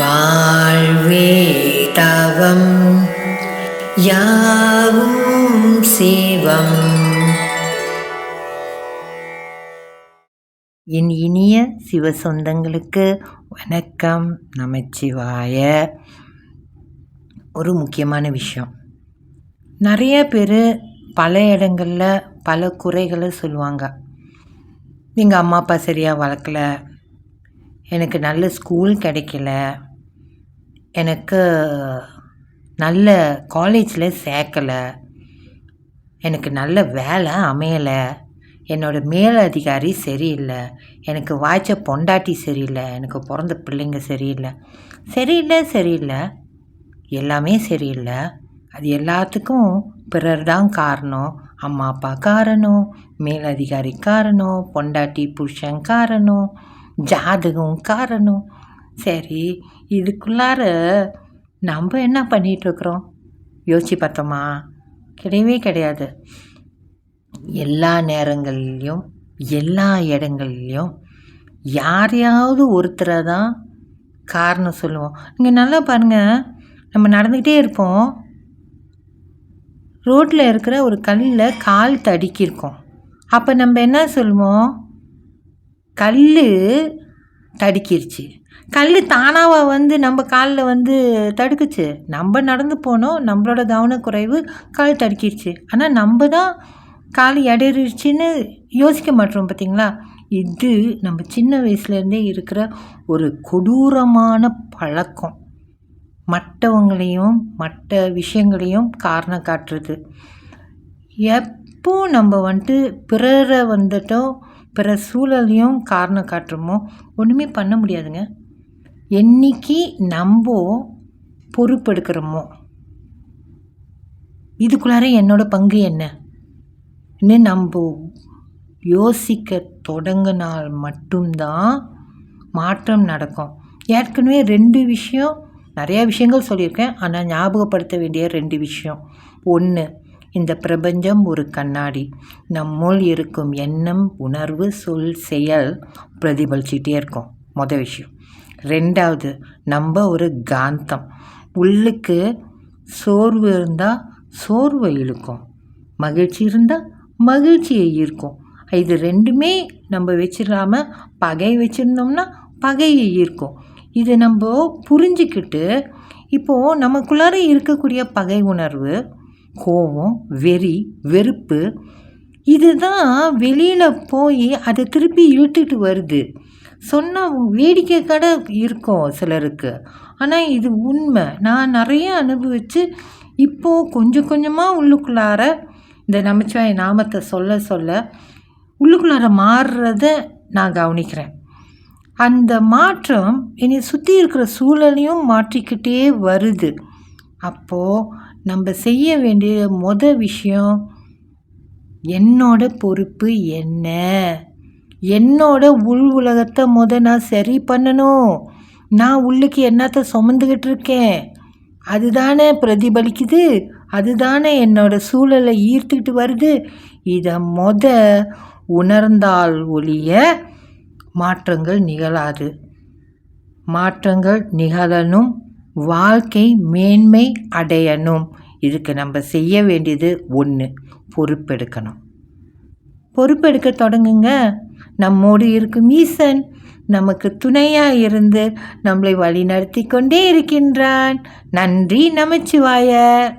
வாழ்வே தவம் யாவும் சிவம். என் இனிய சிவ சொந்தங்களுக்கு வணக்கம் நமச்சிவாய. ஒரு முக்கியமான விஷயம். நிறைய பேர் பல இடங்களில் பல குறைகளை சொல்லுவாங்க. எங்கள் அம்மா அப்பா சரியாக வளர்க்கல. எனக்கு நல்ல ஸ்கூல் கிடைக்கல. எனக்கு நல்ல காலேஜில் சேர்க்கலை. எனக்கு நல்ல வேலை அமையலை. என்னோடய மேல் அதிகாரி சரியில்லை. எனக்கு வாய்ச்ச பொண்டாட்டி சரியில்லை. எனக்கு பிறந்த பிள்ளைங்க சரியில்லை. சரியில்லை சரியில்லை. எல்லாமே சரியில்லை. அது எல்லாத்துக்கும் பிறர் தான் காரணம். அம்மா அப்பா காரணம். மேலதிகாரி காரணம். பொண்டாட்டி புருஷன் காரணம். ஜாதகம் காரணம். சரி இதுக்குள்ளார நம்ம என்ன பண்ணிகிட்ருக்குறோம் யோசிச்சு பார்த்தோமா? கிடையவே கிடையாது. எல்லா நேரங்கள்லேயும் எல்லா இடங்கள்லையும் யாரையாவது ஒருத்தரை தான் காரணம் சொல்லுவோம். இங்கே நல்லா பாருங்கள் நம்ம நடந்துக்கிட்டே இருப்போம். ரோட்டில் இருக்கிற ஒரு கல்லில் கால் தடுக்கியிருக்கோம். அப்போ நம்ம என்ன சொல்லுவோம்? கல் தடுக்கிருச்சு. கல் தானாக வந்து நம்ம காலில் வந்து தடுக்குச்சு. நம்ம நடந்து போனோம் நம்மளோட கவனக்குறைவு கால் தடுக்கிருச்சு. ஆனால் நம்ம தான் கால் இடறிடுச்சின்னு யோசிக்க மாட்டோம் பார்த்தீங்களா இது நம்ம சின்ன வயசுலேருந்தே இருக்கிற ஒரு கொடூரமான பழக்கம். மற்றவங்களையும் மற்ற விஷயங்களையும் காரணம் காட்டுறது. எப்போ நம்ம வந்துட்டு பிறரை வந்துட்டோம் பிற சூழலையும் காரணம் காட்டுறோமோ ஒன்றுமே பண்ண முடியாதுங்க. என்னைக்கு நம்ம பொறுப்பெடுக்கிறோமோ இதுக்குள்ளார என்னோட பங்கு என்ன? நம்ம யோசிக்க தொடங்கினால் மட்டும்தான் மாற்றம் நடக்கும். ஏற்கனவே ரெண்டு விஷயம் நிறையா விஷயங்கள் சொல்லியிருக்கேன். ஆனால் ஞாபகப்படுத்த வேண்டிய ரெண்டு விஷயம். ஒன்று இந்த பிரபஞ்சம் ஒரு கண்ணாடி. நம்முள் இருக்கும் எண்ணம் உணர்வு சொல் செயல் பிரதிபலிச்சிட்டே இருக்கும். மொதல் விஷயம். ரெண்டாவது நம்ம ஒரு காந்தம். உள்ளுக்கு சோர்வு இருந்தால் சோர்வை இழுக்கும். மகிழ்ச்சி இருந்தால் மகிழ்ச்சியை ஈர்க்கும். இது ரெண்டுமே நம்ம வச்சிடாம பகை வச்சுருந்தோம்னா பகையை ஈர்க்கும். இது நம்ம புரிஞ்சிக்கிட்டு இப்போது நமக்குள்ளார இருக்கக்கூடிய பகை உணர்வு கோபம் வெறி வெறுப்பு இதுதான் வெளியில் போய் அதை திருப்பி இழுத்துட்டு வருது. சொன்னால் வேடிக்கை கடை இருக்கும் சிலருக்கு. ஆனால் இது உண்மை. நான் நிறைய அனுபவித்து இப்போது கொஞ்சம் கொஞ்சமாக உள்ளுக்குள்ளார இந்த நமச்சிவாய நாமத்தை சொல்ல சொல்ல உள்ளுக்குள்ளார மாறுறத நான் கவனிக்கிறேன். அந்த மாற்றம் என்னை சுற்றி இருக்கிற சூழலையும் மாற்றிக்கிட்டே வருது. அப்போது நம்ம செய்ய வேண்டிய மொத விஷயம் என்னோட பொறுப்பு என்ன? என்னோட உள் உலகத்தை முத நான் சரி பண்ணணும். நான் உள்ளுக்கு என்னத்தை சுமந்துக்கிட்டு இருக்கேன்? அதுதானே பிரதிபலிக்குது. அதுதானே என்னோட சூழலை ஈர்த்துக்கிட்டு வருது. இதை மொத உணர்ந்தால் ஒழிய மாற்றங்கள் நிகழாது. மாற்றங்கள் நிகழணும். வாழ்க்கை மேன்மை அடையணும். இதுக்கு நம்ம செய்ய வேண்டியது ஒன்று பொறுப்பெடுக்கணும். பொறுப்பெடுக்க தொடங்குங்க. நம்மோடு இருக்கும் ஈசன் நமக்கு துணையாக இருந்து நம்மளை வழி நடத்தி கொண்டே இருக்கின்றான். நன்றி நமச்சிவாய.